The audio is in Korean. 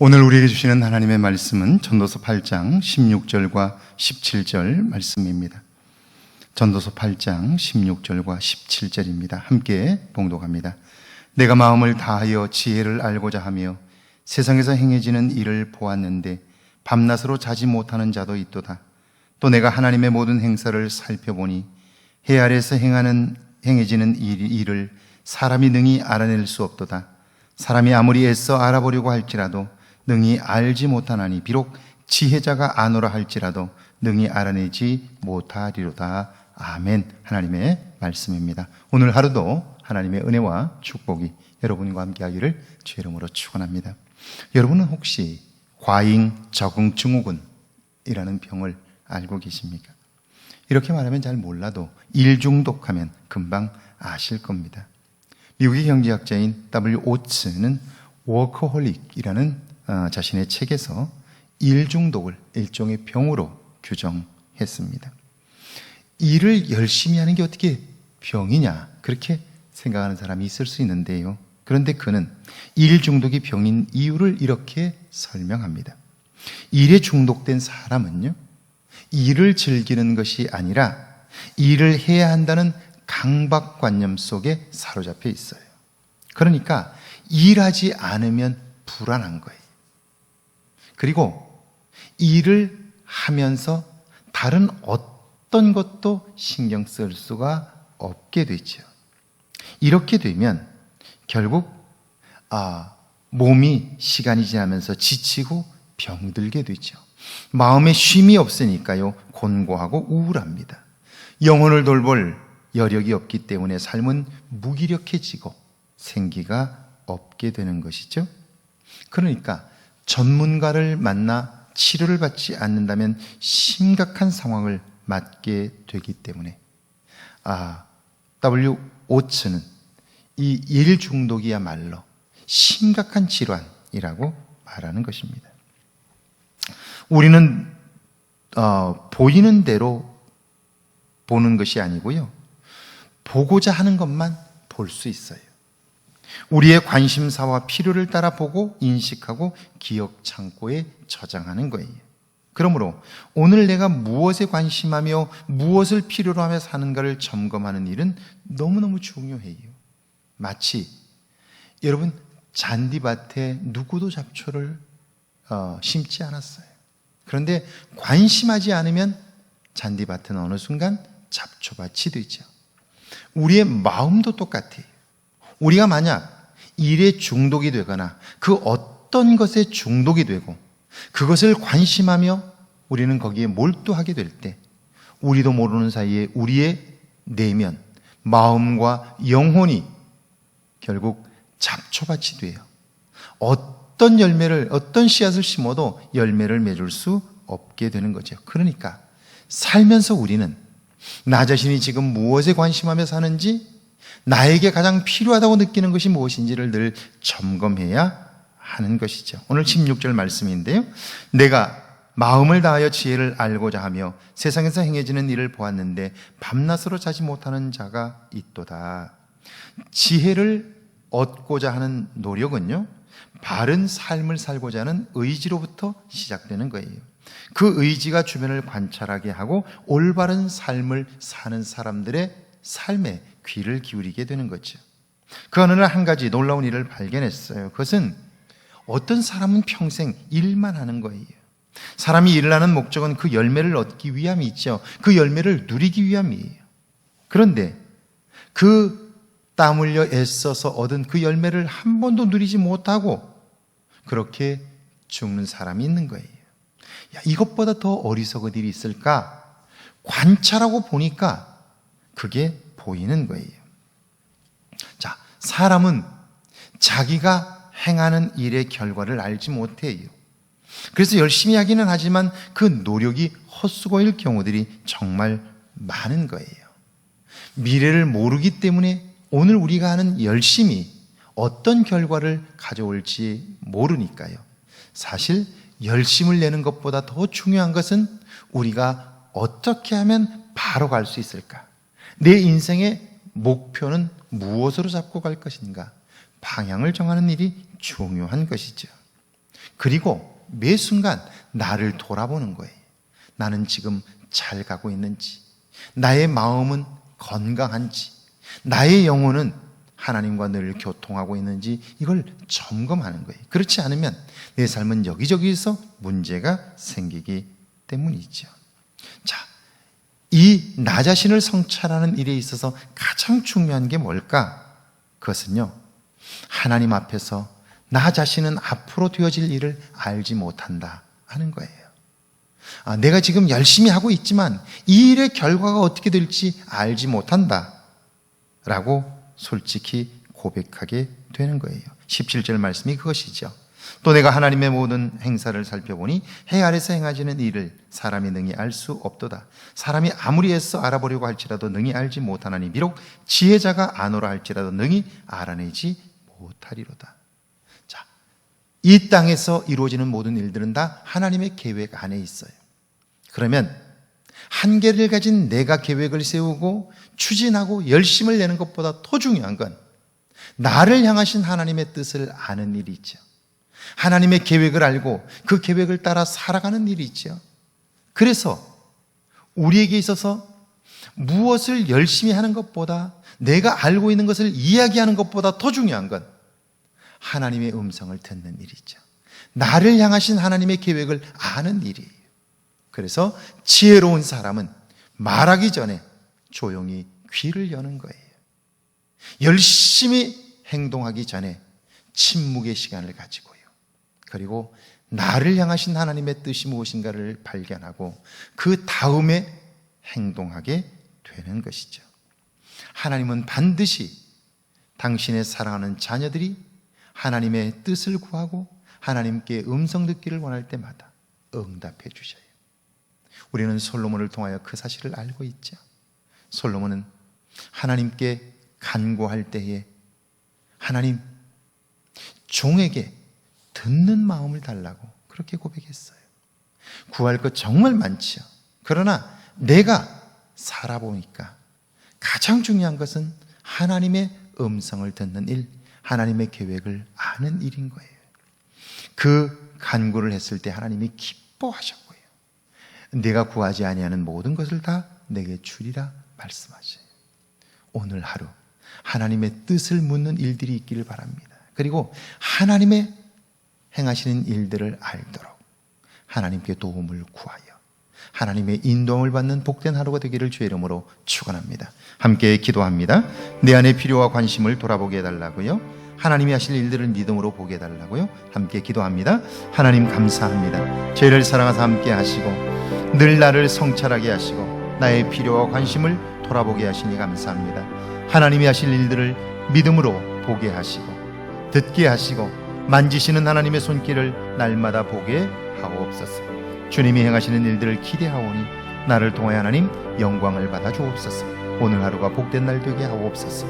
오늘 우리에게 주시는 하나님의 말씀은 전도서 8장 16절과 17절 말씀입니다. 전도서 8장 16절과 17절입니다. 함께 봉독합니다. 내가 마음을 다하여 지혜를 알고자 하며 세상에서 행해지는 일을 보았는데 밤낮으로 자지 못하는 자도 있도다. 또 내가 하나님의 모든 행사를 살펴보니 해 아래서 행하는 행해지는 일, 일을 사람이 능히 알아낼 수 없도다. 사람이 아무리 애써 알아보려고 할지라도 능히 알지 못하나니 비록 지혜자가 아노라 할지라도 능히 알아내지 못하리로다. 아멘. 하나님의 말씀입니다. 오늘 하루도 하나님의 은혜와 축복이 여러분과 함께 하기를 주 이름으로 축원합니다. 여러분은 혹시 과잉 적응 증후군이라는 병을 알고 계십니까? 이렇게 말하면 잘 몰라도 일중독하면 금방 아실 겁니다. 미국의 경제학자인 W. 오츠는 워커홀릭이라는 어, 자신의 책에서 일중독을 일종의 병으로 규정했습니다. 일을 열심히 하는 게 어떻게 병이냐 그렇게 생각하는 사람이 있을 수 있는데요. 그런데 그는 일 중독이 병인 이유를 이렇게 설명합니다. 일에 중독된 사람은요, 일을 즐기는 것이 아니라 일을 해야 한다는 강박관념 속에 사로잡혀 있어요. 그러니까 일하지 않으면 불안한 거예요. 그리고 일을 하면서 다른 어떤 것도 신경 쓸 수가 없게 되죠. 이렇게 되면 결국 아, 몸이 시간이 지나면서 지치고 병들게 되죠. 마음에 쉼이 없으니까요, 곤고하고 우울합니다. 영혼을 돌볼 여력이 없기 때문에 삶은 무기력해지고 생기가 없게 되는 것이죠. 그러니까 전문가를 만나 치료를 받지 않는다면 심각한 상황을 맞게 되기 때문에 아, W 오츠는 이 일 중독이야말로 심각한 질환이라고 말하는 것입니다. 우리는 어, 보이는 대로 보는 것이 아니고요. 보고자 하는 것만 볼 수 있어요. 우리의 관심사와 필요를 따라 보고 인식하고 기억 창고에 저장하는 거예요. 그러므로 오늘 내가 무엇에 관심하며 무엇을 필요로 하며 사는가를 점검하는 일은 너무너무 중요해요. 마치 여러분 잔디밭에 누구도 잡초를 어, 심지 않았어요. 그런데 관심하지 않으면 잔디밭은 어느 순간 잡초밭이 되죠. 우리의 마음도 똑같아요. 우리가 만약 일에 중독이 되거나 그 어떤 것에 중독이 되고 그것을 관심하며 우리는 거기에 몰두하게 될 때 우리도 모르는 사이에 우리의 내면, 마음과 영혼이 결국 잡초밭이 돼요. 어떤 열매를, 어떤 씨앗을 심어도 열매를 맺을 수 없게 되는 거죠. 그러니까 살면서 우리는 나 자신이 지금 무엇에 관심하며 사는지 나에게 가장 필요하다고 느끼는 것이 무엇인지를 늘 점검해야 하는 것이죠. 오늘 16절 말씀인데요. 내가 마음을 다하여 지혜를 알고자 하며 세상에서 행해지는 일을 보았는데 밤낮으로 자지 못하는 자가 있도다. 지혜를 얻고자 하는 노력은요, 바른 삶을 살고자 하는 의지로부터 시작되는 거예요. 그 의지가 주변을 관찰하게 하고 올바른 삶을 사는 사람들의 삶에 귀를 기울이게 되는 거죠. 그 어느 날 한 가지 놀라운 일을 발견했어요. 그것은 어떤 사람은 평생 일만 하는 거예요. 사람이 일을 하는 목적은 그 열매를 얻기 위함이 있죠. 그 열매를 누리기 위함이에요. 그런데 그 땀 흘려 애써서 얻은 그 열매를 한 번도 누리지 못하고 그렇게 죽는 사람이 있는 거예요. 야, 이것보다 더 어리석은 일이 있을까? 관찰하고 보니까 그게 보이는 거예요. 자, 사람은 자기가 행하는 일의 결과를 알지 못해요. 그래서 열심히 하기는 하지만 그 노력이 헛수고일 경우들이 정말 많은 거예요. 미래를 모르기 때문에 오늘 우리가 하는 열심히 어떤 결과를 가져올지 모르니까요. 사실 열심을 내는 것보다 더 중요한 것은 우리가 어떻게 하면 바로 갈 수 있을까? 내 인생의 목표는 무엇으로 잡고 갈 것인가? 방향을 정하는 일이 중요한 것이죠. 그리고 매 순간 나를 돌아보는 거예요. 나는 지금 잘 가고 있는지, 나의 마음은 건강한지, 나의 영혼은 하나님과 늘 교통하고 있는지 이걸 점검하는 거예요. 그렇지 않으면 내 삶은 여기저기서 문제가 생기기 때문이죠. 자, 이 나 자신을 성찰하는 일에 있어서 가장 중요한 게 뭘까? 그것은요, 하나님 앞에서 나 자신은 앞으로 되어질 일을 알지 못한다 하는 거예요. 아, 내가 지금 열심히 하고 있지만 이 일의 결과가 어떻게 될지 알지 못한다. 라고 솔직히 고백하게 되는 거예요. 17절 말씀이 그것이죠. 또 내가 하나님의 모든 행사를 살펴보니 해 아래서 행하시는 일을 사람이 능히 알 수 없도다. 사람이 아무리 애써 알아보려고 할지라도 능히 알지 못하나니 비록 지혜자가 아노라 할지라도 능히 알아내지 못하리로다. 자, 이 땅에서 이루어지는 모든 일들은 다 하나님의 계획 안에 있어요. 그러면 한계를 가진 내가 계획을 세우고 추진하고 열심을 내는 것보다 더 중요한 건 나를 향하신 하나님의 뜻을 아는 일이 있죠. 하나님의 계획을 알고 그 계획을 따라 살아가는 일이 있죠. 그래서 우리에게 있어서 무엇을 열심히 하는 것보다 내가 알고 있는 것을 이야기하는 것보다 더 중요한 건 하나님의 음성을 듣는 일이죠. 나를 향하신 하나님의 계획을 아는 일이에요. 그래서 지혜로운 사람은 말하기 전에 조용히 귀를 여는 거예요. 열심히 행동하기 전에 침묵의 시간을 가지고요. 그리고 나를 향하신 하나님의 뜻이 무엇인가를 발견하고 그 다음에 행동하게 되는 것이죠. 하나님은 반드시 당신의 사랑하는 자녀들이 하나님의 뜻을 구하고 하나님께 음성 듣기를 원할 때마다 응답해 주셔요. 우리는 솔로몬을 통하여 그 사실을 알고 있죠. 솔로몬은 하나님께 간구할 때에 하나님 종에게 듣는 마음을 달라고 그렇게 고백했어요. 구할 것 정말 많죠. 그러나 내가 살아보니까 가장 중요한 것은 하나님의 음성을 듣는 일, 하나님의 계획을 아는 일인 거예요. 그 간구를 했을 때 하나님이 기뻐하셨고요. 내가 구하지 아니하는 모든 것을 다 내게 주리라 말씀하셔요. 오늘 하루 하나님의 뜻을 묻는 일들이 있기를 바랍니다. 그리고 하나님의 행하시는 일들을 알도록 하나님께 도움을 구하여 하나님의 인도함을 받는 복된 하루가 되기를 주의 이름으로 축원합니다. 함께 기도합니다. 내 안의 필요와 관심을 돌아보게 해달라고요. 하나님이 하실 일들을 믿음으로 보게 해달라고요. 함께 기도합니다. 하나님 감사합니다. 죄를 사랑하사 함께 하시고 늘 나를 성찰하게 하시고 나의 필요와 관심을 돌아보게 하시니 감사합니다. 하나님이 하실 일들을 믿음으로 보게 하시고 듣게 하시고 만지시는 하나님의 손길을 날마다 보게 하옵소서. 주님이 행하시는 일들을 기대하오니 나를 통하여 하나님 영광을 받아 주옵소서. 오늘 하루가 복된 날 되게 하옵소서.